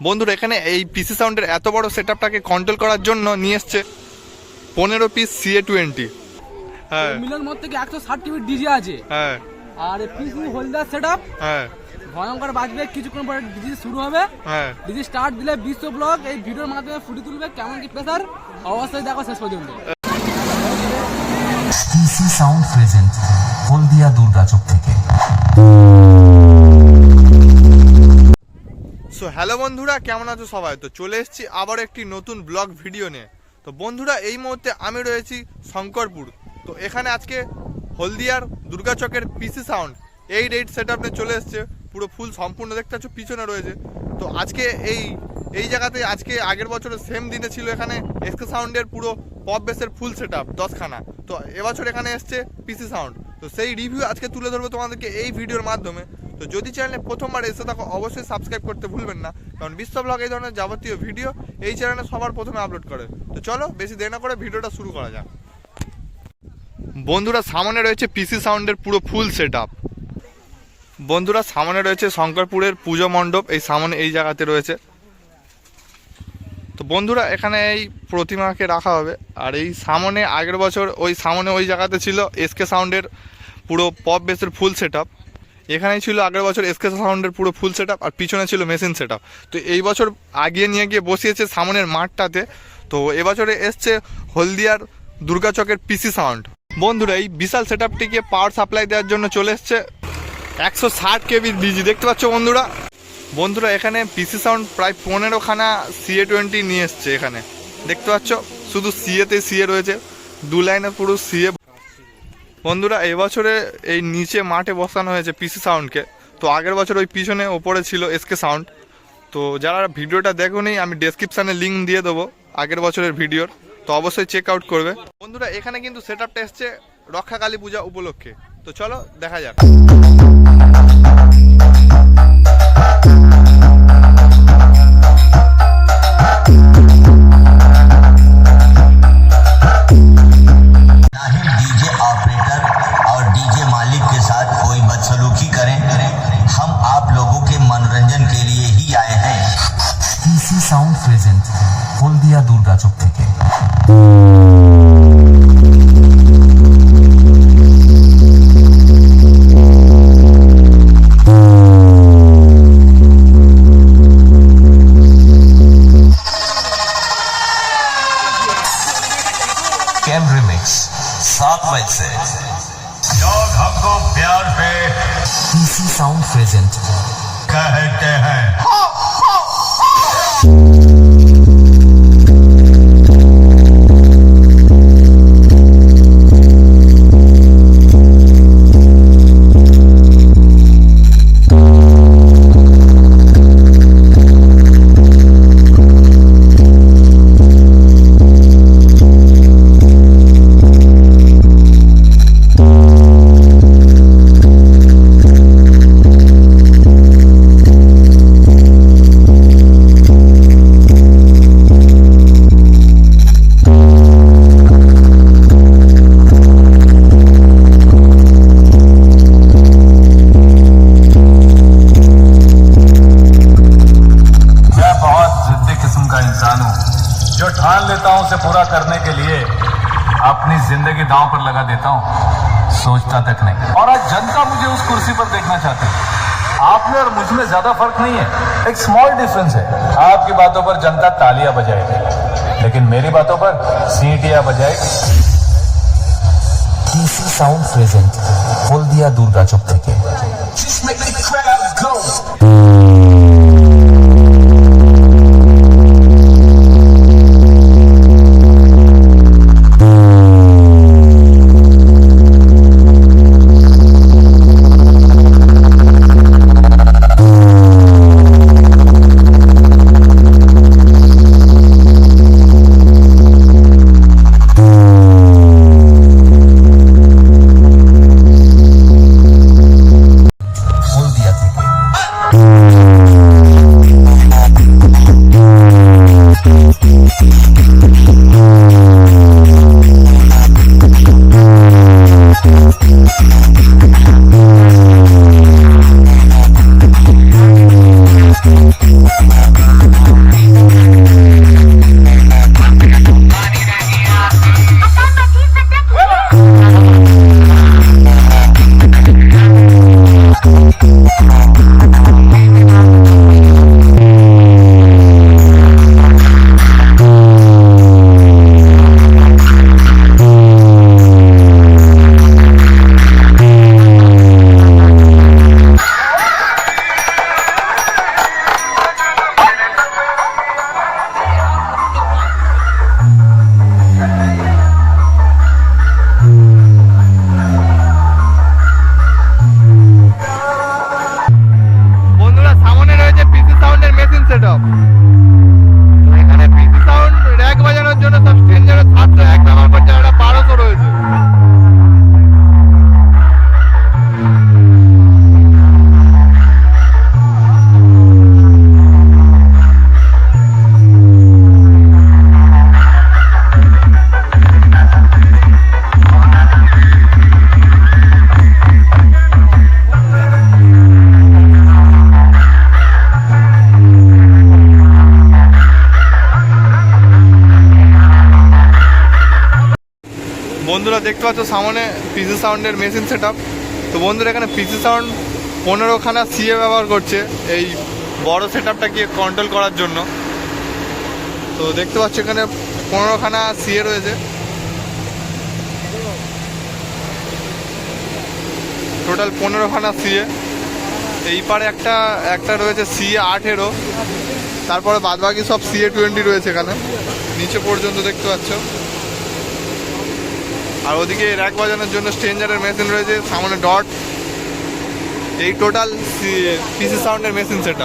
বন্ধুরা এখানে এই পিসি সাউন্ডের এত বড় সেট আপটাকে কন্ট্রোল করার জন্য নিয়ে এসছে পনেরো পিস সিএ টোয়েন্টি হ্যাঁ। মিলন মধ্যে থেকে একশো ষাট টিভি ডিজে আছে। হ্যাঁ। আর পিসি হোল্ডার সেট আপ হ্যাঁ। ভয়ঙ্কর বাজবে কিছুক্ষণ পরে ডিজি শুরু হবে। হ্যাঁ। ডিজি স্টার্ট দিলে বিশ্ব ব্লগ এই ভিডিওর মাধ্যমে ফুটে তুলবে কেমন কি প্রেসার অবশ্যই দেখো শেষ পর্যন্ত। PC sound present Haldia Durgachak থেকে। হ্যালো বন্ধুরা, কেমন আছো সবাই? তো চলে এসেছি আবার একটি নতুন ব্লগ ভিডিও নিয়ে। তো বন্ধুরা, এই মুহূর্তে আমি রয়েছি শঙ্করপুর। তো এখানে আজকে হলদিয়ার দুর্গাচকের PC sound eight eight set আপে চলে এসছে। পুরো ফুল সম্পূর্ণ দেখতে পাচ্ছ, পিছনে রয়েছে। তো আজকে এই এই জায়গাতে আজকে আগের বছরের সেম দিনে ছিল এখানে এসকে সাউন্ডের পুরো পপ বেসের ফুল সেট আপ দশখানা। তো এবছর এখানে এসছে পিসি সাউন্ড তো সেই রিভিউ আজকে তুলে ধরবো তোমাদেরকে এই ভিডিওর মাধ্যমে। তো যদি চ্যানেলে প্রথমবার এসে থাকো, অবশ্যই সাবস্ক্রাইব করতে ভুলবেন না। কারণ বিশ্ব ব্লগ এই ধরনের যাবতীয় ভিডিও এই চ্যানেলে সবার প্রথমে আপলোড করে। তো চলো, বেশি দেরি না করে ভিডিওটা শুরু করা যাক। বন্ধুরা, সামনে রয়েছে পিসি সাউন্ডের পুরো ফুল সেট আপ বন্ধুরা, সামনে রয়েছে শঙ্করপুরের পুজো মণ্ডপ, এই সামনে এই জায়গাতে রয়েছে। তো বন্ধুরা, এখানে এই প্রতিমাকে রাখা হবে। আর এই সামনে, আগের বছর ওই সামনে ওই জায়গাতে ছিল এসকে সাউন্ডের পুরো পপ বেসের ফুল সেট আপ এখানেই ছিল আগের বছর এসকে সাউন্ডের পুরো ফুল সেট আর পিছনে ছিল মেশিন সেট তো এই বছর আগিয়ে নিয়ে গিয়ে বসিয়েছে সামনের মাঠটাতে। তো এবছরে এসছে হলদিয়ার দুর্গাচকের পিসি সাউন্ড বন্ধুরা, এই বিশাল সেট আপটিকে পাওয়ার সাপ্লাই দেওয়ার জন্য চলে এসছে একশো ষাট কেবি ডিজি দেখতে পাচ্ছ বন্ধুরা? বন্ধুরা, এখানে পিসি সাউন্ড প্রায় পনেরোখানা সিএ টোয়েন্টি নিয়ে এসছে এখানে। দেখতে পাচ্ছ? শুধু সিএতে সিএ রয়েছে। দু লাইনে পুরো সিএ বন্ধুরা এবছরে এই নিচে মাঠে বসানো হয়েছে পিসি সাউন্ডকে। তো আগের বছর ওই পিছনে ওপরে ছিল এসকে সাউন্ড। তো যারা ভিডিওটা দেখোনি, আমি ডেসক্রিপশানে লিঙ্ক দিয়ে দেবো আগের বছরের ভিডিওর। তো অবশ্যই চেক আউট করবে। বন্ধুরা, এখানে কিন্তু সেট আপটা এসছে রক্ষাকালী পূজা উপলক্ষে। তো চলো, দেখা যাক। PC sound present Haldia Durgachak থেকে कैम रिमिक्स सात बज से लोग हमको प्यार से पीसी साउंड प्रेजेंट कहते हैं Bye. ठान लेता हूँ उसे पूरा करने के लिए अपनी जिंदगी दांव पर लगा देता हूँ सोचता तक नहीं और आज जनता मुझे उस कुर्सी पर देखना चाहती है आप में और मुझ में ज्यादा फर्क नहीं है एक स्मॉल डिफरेंस है आपकी बातों पर जनता तालियां बजाएगी लेकिन मेरी बातों पर सीटियां बजाएगी PC sound present Haldia Durgachak থেকে হলদিয়া থেকে আপ বন্ধুরা দেখতে পাচ্ছ, সামনে পিসি সাউন্ডের মেশিন সেট তো বন্ধুরা, এখানে পিসি সাউন্ড পনেরোখানা সিএ ব্যবহার করছে এই বড় সেট আপটাকে কন্ট্রোল করার জন্য। তো দেখতে পাচ্ছ, এখানে পনেরোখানা সিএ রয়েছে। টোটাল পনেরোখানা সিএ এই পারে একটা একটা রয়েছে সিএ আঠেরো। তারপরে বাদবাকি সব সিএ টোয়েন্টি রয়েছে এখানে। নিচে পর্যন্ত দেখতে পাচ্ছ। আর ওদিকে র্যাক বাজানোর জন্য স্ট্রেঞ্জারের মেশিন রয়েছে, সামনে ডট এই টোটাল পিসি সাউন্ডের মেশিন সেট